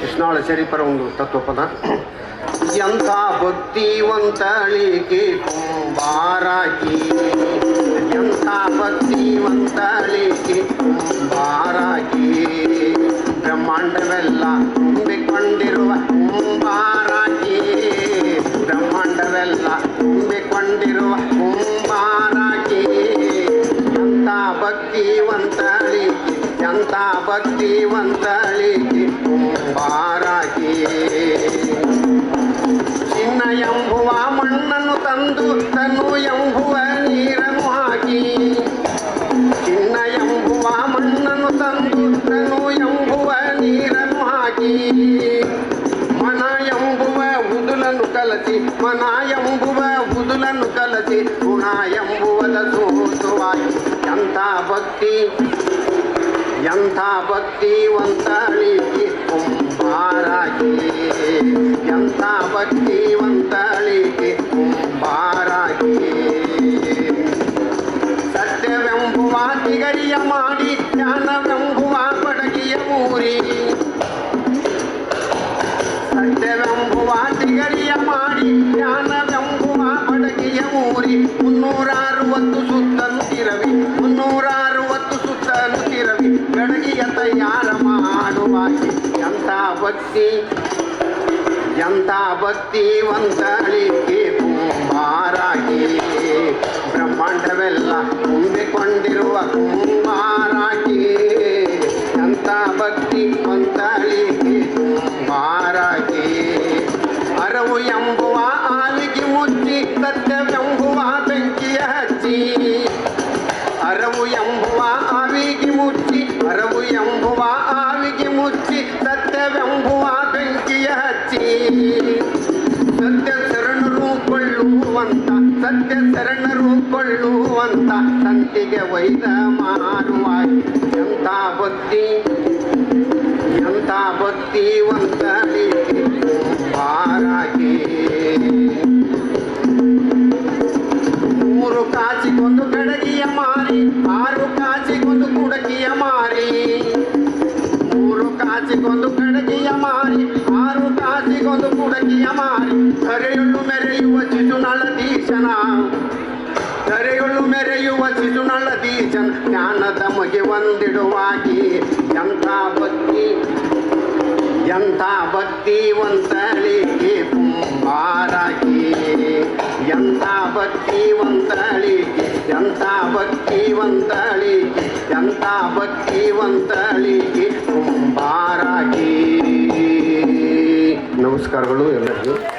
ಕೃಷ್ಣಾಳ ಶರೀಫರ ಒಂದು ತತ್ವಪದ ಎಂಥ ಭಕ್ತಿವಂತಳಿಕೆ ಕುಂಬಾರಾಕಿ ಎಂಥ ಎಂಥ ಬಾರಾಗಿ ಚಿನ್ನ ಎಂಬುವ ಮಣ್ಣನ್ನು ತಂದು, ತನು ಎಂಬುವ ನೀರನ್ನು ಹಾಕಿ. ಚಿನ್ನ ಎಂಬುವ ಮಣ್ಣನ್ನು ತಂದು, ತನು ಎಂಬುವ ನೀರನ್ನು ಹಾಕಿ. ಮನ ಎಂಬುವ ಉದುಲನ್ನು ಕಲಸಿ, ಮನ ಎಂಬುವ ಉದುಲನ್ನು ಕಲಸಿ, ಗುಣ ಎಂಬುವದ ಎಂಥ ಭಕ್ತಿ! ಎಂಥ ಭಕ್ತಿವಂತಳಿಗೆ ಕುಂಬಾರಾಗಿ ಎಂಥ ಭಕ್ತಿವಂತಳಿಗೆ ಕುಂಬಾರಾಗಿ ಸತ್ಯವೆಂಬುವ ತಿಗರಿಯ ಮಾಡಿ ಜ್ಞಾನವೆಂಬುವ ಬಡಗಿಯ ಊರಿ ಸತ್ಯವೆಂಬುವ ತಿಗರಿಯ ಮಾಡಿ ಜ್ಞಾನವೆಂಬುವ ಬಡಗಿಯ ಊರಿ ಮುನ್ನೂರ ಒಂದು ಸುತ್ತಲು ತಿರವಿ ಮುನ್ನೂರ ತಯಾರ ಮಾಡುವ ಎಂಥ ಭಕ್ತಿ ಎಂಥ ಭಕ್ತಿವಂತಳಿಗೆ ಕುಂಬಾರಾಗಿ ಬ್ರಹ್ಮಾಂಡವೆಲ್ಲ ತುಂಬಿಕೊಂಡಿರುವ ಕುಂಬಾರಾಗಿ ಎಂಥ ಭಕ್ತಿವಂತಳಿಗೆ ಕುಂಬಾರಾಗಿ ಅರವು ಎಂಬುವ ಆಲಿಗೆ ಮುಚ್ಚಿ ಸತ್ಯವೆಂಬುವ ಬೆಂಕಿಯ ಹಚ್ಚಿ. ಅರವು ಎಂಬುವ ಆವಿಗೆ ಮುಚ್ಚಿ, ಅರವು ಎಂಬುವ ಆವಿಗೆ ಮುಚ್ಚಿ, ಸತ್ಯವೆಂಬುವ ಬೆಂಕಿಯ ಹಚ್ಚಿ. ಸತ್ಯ ಶರಣರು ಕೊಳ್ಳುವಂತ ಸತ್ಯ ಶರಣರು ಕೊಳ್ಳುವಂತ ಸಂತಿಗೆ ವೈದ ಮಾರುವ ಎಂಥ ಭಕ್ತಿ ಎಂಥ ಭಕ್ತಿವಂತಳಿಗೆ ಮಾರಿ ಮೂರು ಕಾಸಿಗೊಂದು ಕಡಗಿಯ ಮಾರಿ, ಆರು ಕಾಸಿಗೊಂದು ಕುಡಕಿಯ ಮಾರಿ. ಕರೆಯುಳ್ಳು ಮೆರೆಯುವ ಶಿಶುನಳದೀಶನ ಕರೆಯುಳ್ಳು ಮೆರೆಯುವ ಶಿಶುನಳದೀಶನ ಜ್ಞಾನದ ಮಗೆ ಒಂದಿಡುವಾಗಿ ಎಂಥ ಭಕ್ತಿ, ಎಂಥ ಭಕ್ತಿವಂತಳಿಗೆ ಕುಂಬಾರಾಗಿ ಎಂಥ ಭಕ್ತಿವಂತಳಿಗೆ ಎಂಥ ಭಕ್ತಿವಂತಳಿಗೆ ನಮಸ್ಕಾರಗಳು ಎಲ್ಲರಿಗೂ.